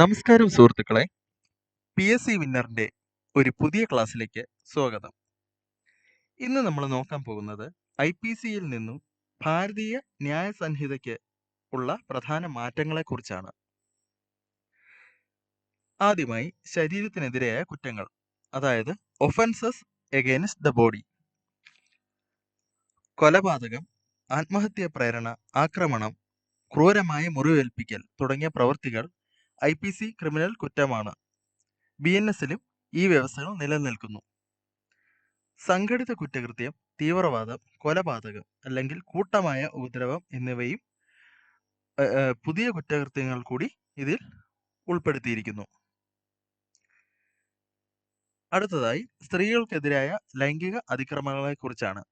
നമസ്കാരം സുഹൃത്തുക്കളെ. P S C വിന്നറിന്റെ ഒരു പുതിയ ക്ലാസ്സിലേക്ക് സ്വാഗതം. ഇന്ന് നമ്മൾ നോക്കാൻ പോകുന്നത് ഐ പി സിയിൽ നിന്നും ഭാരതീയ ന്യായ സംഹിതയ്ക്ക് ഉള്ള പ്രധാന മാറ്റങ്ങളെ കുറിച്ചാണ്. ആദ്യമായി ശരീരത്തിനെതിരായ കുറ്റങ്ങൾ അതായത് ഒഫൻസസ് എഗെയിൻസ്റ്റ് ദ ബോഡി കൊലപാതകം ആത്മഹത്യാ പ്രേരണ ആക്രമണം ക്രൂരമായ മുറിവേൽപ്പിക്കൽ തുടങ്ങിയ പ്രവൃത്തികൾ ഐ പി സി ക്രിമിനൽ കുറ്റമാണ്. ബി എൻ എസിലും ഈ വ്യവസ്ഥകൾ നിലനിൽക്കുന്നു. സംഘടിത കുറ്റകൃത്യം തീവ്രവാദം കൊലപാതകം അല്ലെങ്കിൽ കൂട്ടമായ ഉപദ്രവം എന്നിവയും പുതിയ കുറ്റകൃത്യങ്ങൾ കൂടി ഇതിൽ ഉൾപ്പെടുത്തിയിരിക്കുന്നു. അടുത്തതായി സ്ത്രീകൾക്കെതിരായ ലൈംഗിക അതിക്രമങ്ങളെ കുറിച്ചാണ്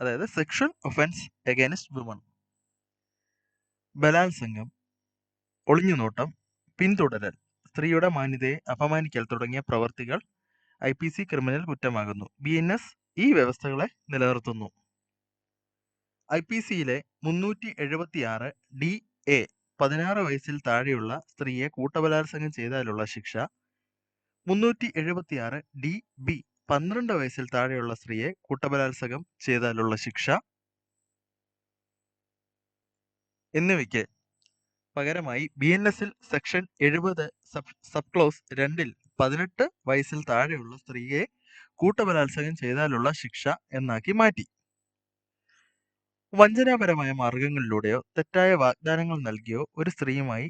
അതായത് സെക്ഷൽ ഒഫൻസ് എഗൈൻസ്റ്റ് വുമൺ. ബലാത്സംഗം ഒളിഞ്ഞുനോട്ടം പിന്തുടരൽ സ്ത്രീയുടെ മാന്യതയെ അപമാനിക്കൽ തുടങ്ങിയ പ്രവർത്തികൾ ഐ പി സി ക്രിമിനൽ കുറ്റമാകുന്നു. ബി എൻ എസ് ഈ വ്യവസ്ഥകളെ നിലനിർത്തുന്നു. ഐ പി സിയിലെ മുന്നൂറ്റി എഴുപത്തി ആറ് ഡി എ പതിനാറ് വയസ്സിൽ താഴെയുള്ള സ്ത്രീയെ കൂട്ടബലാത്സംഗം ചെയ്താലുള്ള ശിക്ഷ മുന്നൂറ്റി എഴുപത്തി ആറ് ഡി ബി പന്ത്രണ്ട് വയസ്സിൽ താഴെയുള്ള സ്ത്രീയെ കൂട്ടബലാത്സംഗം ചെയ്താലുള്ള ശിക്ഷ എന്നിവയ്ക്ക് പകരമായി ബി എൻ എസിൽ സെക്ഷൻ എഴുപത് സബ് സബ് ക്ലോസ് രണ്ടിൽ പതിനെട്ട് വയസ്സിൽ താഴെയുള്ള സ്ത്രീയെ കൂട്ടബലാത്സംഗം ചെയ്താലുള്ള ശിക്ഷ എന്നാക്കി മാറ്റി. വഞ്ചനാപരമായ മാർഗങ്ങളിലൂടെയോ തെറ്റായ വാഗ്ദാനങ്ങൾ നൽകിയോ ഒരു സ്ത്രീയുമായി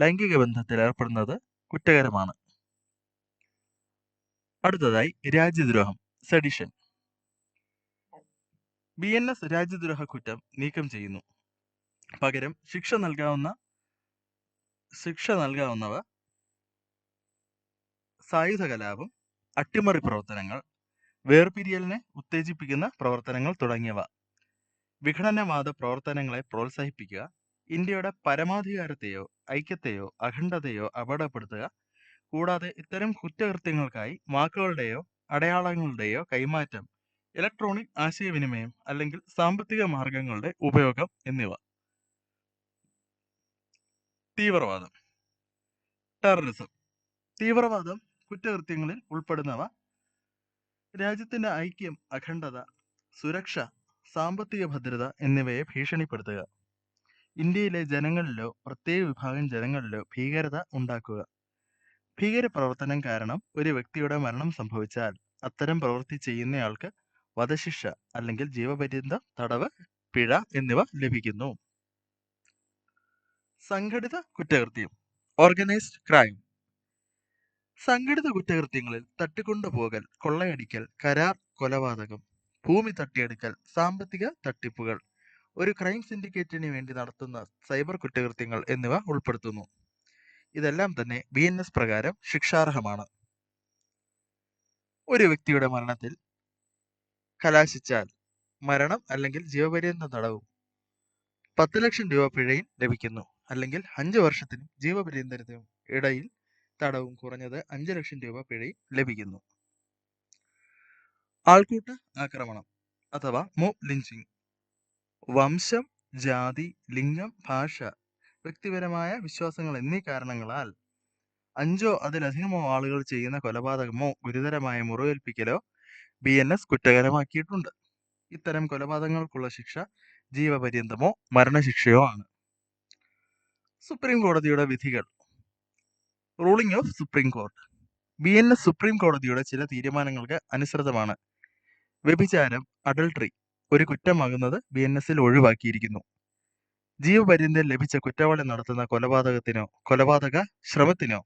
ലൈംഗിക ബന്ധത്തിൽ ഏർപ്പെടുന്നത് കുറ്റകരമാണ്. അടുത്തതായി രാജ്യദ്രോഹം സെഡിഷൻ ബി എൻ എസ് രാജ്യദ്രോഹ കുറ്റം നീക്കം ചെയ്യുന്നു. പകരം ശിക്ഷ നൽകാവുന്ന ശിക്ഷ നൽകാവുന്നവ സായുധ കലാപം അട്ടിമറി പ്രവർത്തനങ്ങൾ വേർപിരിയലിനെ ഉത്തേജിപ്പിക്കുന്ന പ്രവർത്തനങ്ങൾ തുടങ്ങിയവ. വിഘടനവാദ പ്രവർത്തനങ്ങളെ പ്രോത്സാഹിപ്പിക്കുക ഇന്ത്യയുടെ പരമാധികാരത്തെയോ ഐക്യത്തെയോ അഖണ്ഡതയോ അപകടപ്പെടുത്തുക കൂടാതെ ഇത്തരം കുറ്റകൃത്യങ്ങൾക്കായി വാക്കുകളുടെയോ അടയാളങ്ങളുടെയോ കൈമാറ്റം ഇലക്ട്രോണിക് ആശയവിനിമയം അല്ലെങ്കിൽ സാമ്പത്തിക മാർഗങ്ങളുടെ ഉപയോഗം എന്നിവ. തീവ്രവാദം. ടെററിസം തീവ്രവാദം കുറ്റകൃത്യങ്ങളിൽ ഉൾപ്പെടുന്നവ. രാജ്യത്തിന്റെ ഐക്യം അഖണ്ഡത സുരക്ഷ സാമ്പത്തിക ഭദ്രത എന്നിവയെ ഭീഷണിപ്പെടുത്തുക. ഇന്ത്യയിലെ ജനങ്ങളിലോ പ്രത്യേക വിഭാഗം ജനങ്ങളിലോ ഭീകരത ഉണ്ടാക്കുക. ഭീകരപ്രവർത്തനം കാരണം ഒരു വ്യക്തിയുടെ മരണം സംഭവിച്ചാൽ അത്തരം പ്രവൃത്തി ചെയ്യുന്നയാൾക്ക് വധശിക്ഷ അല്ലെങ്കിൽ ജീവപര്യന്തം തടവ് പിഴ എന്നിവ ലഭിക്കുന്നു. സംഘടിത കുറ്റകൃത്യം ഓർഗനൈസ്ഡ് ക്രൈം സംഘടിത കുറ്റകൃത്യങ്ങളിൽ തട്ടിക്കൊണ്ടുപോകൽ കൊള്ളയടിക്കൽ കരാർ കൊലപാതകം. ഭൂമി തട്ടിയെടുക്കൽ സാമ്പത്തിക തട്ടിപ്പുകൾ. ഒരു ക്രൈം സിൻഡിക്കേറ്റിന് വേണ്ടി നടത്തുന്ന സൈബർ കുറ്റകൃത്യങ്ങൾ എന്നിവ ഉൾപ്പെടുത്തുന്നു. ഇതെല്ലാം തന്നെ ബി എൻ എസ് പ്രകാരം ശിക്ഷാർഹമാണ്. ഒരു വ്യക്തിയുടെ മരണത്തിൽ കലാശിച്ചാൽ മരണം അല്ലെങ്കിൽ ജീവപര്യന്തം തടവും. പത്ത് ലക്ഷം രൂപ പിഴയും ലഭിക്കുന്നു. അല്ലെങ്കിൽ അഞ്ച് വർഷത്തിനും ജീവപര്യന്തരത്തിനും ഇടയിൽ തടവും കുറഞ്ഞത് അഞ്ച് ലക്ഷം രൂപ പിഴ ലഭിക്കുന്നു. ആൾക്കൂട്ട ആക്രമണം അഥവാ മോബ് ലിഞ്ചിങ് വംശം ജാതി ലിംഗം ഭാഷ വ്യക്തിപരമായ വിശ്വാസങ്ങൾ എന്നീ കാരണങ്ങളാൽ അഞ്ചോ അതിലധികമോ ആളുകൾ ചെയ്യുന്ന കൊലപാതകമോ ഗുരുതരമായ മുറിവേൽപ്പിക്കലോ ബി എൻ എസ് കുറ്റകരമാക്കിയിട്ടുണ്ട്. ഇത്തരം കൊലപാതകങ്ങൾക്കുള്ള ശിക്ഷ ജീവപര്യന്തമോ മരണശിക്ഷയോ ആണ്. സുപ്രീം കോടതിയുടെ വിധികൾ. Ruling of supreme court B N S supreme കോടതിയുടെ ചില തീരുമാനങ്ങൾക്ക് അനുസൃതമാണ്. വ്യഭിചാരം അഡൾട്ടറി ഒരു കുറ്റമാകുന്നത് ബി എൻ എസിൽ ഒഴിവാക്കിയിരിക്കുന്നു. ജീവപര്യന്തം ലഭിച്ച കുറ്റവാളി നടത്തുന്ന കൊലപാതകത്തിനോ കൊലപാതക ശ്രമത്തിനോ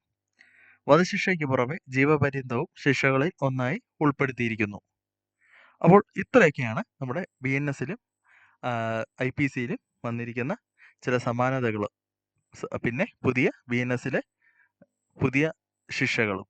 വധശിക്ഷയ്ക്ക് പുറമെ ജീവപര്യന്തവും ശിക്ഷകളിൽ ഒന്നായി ഉൾപ്പെടുത്തിയിരിക്കുന്നു. അപ്പോൾ ഇത്രയൊക്കെയാണ് നമ്മുടെ ബി എൻ എസിലും ഐ പി സിയിലും വന്നിരിക്കുന്ന ചില സമാനതകൾ പിന്നെ പുതിയ എസിലെ പുതിയ ശിക്ഷകളും.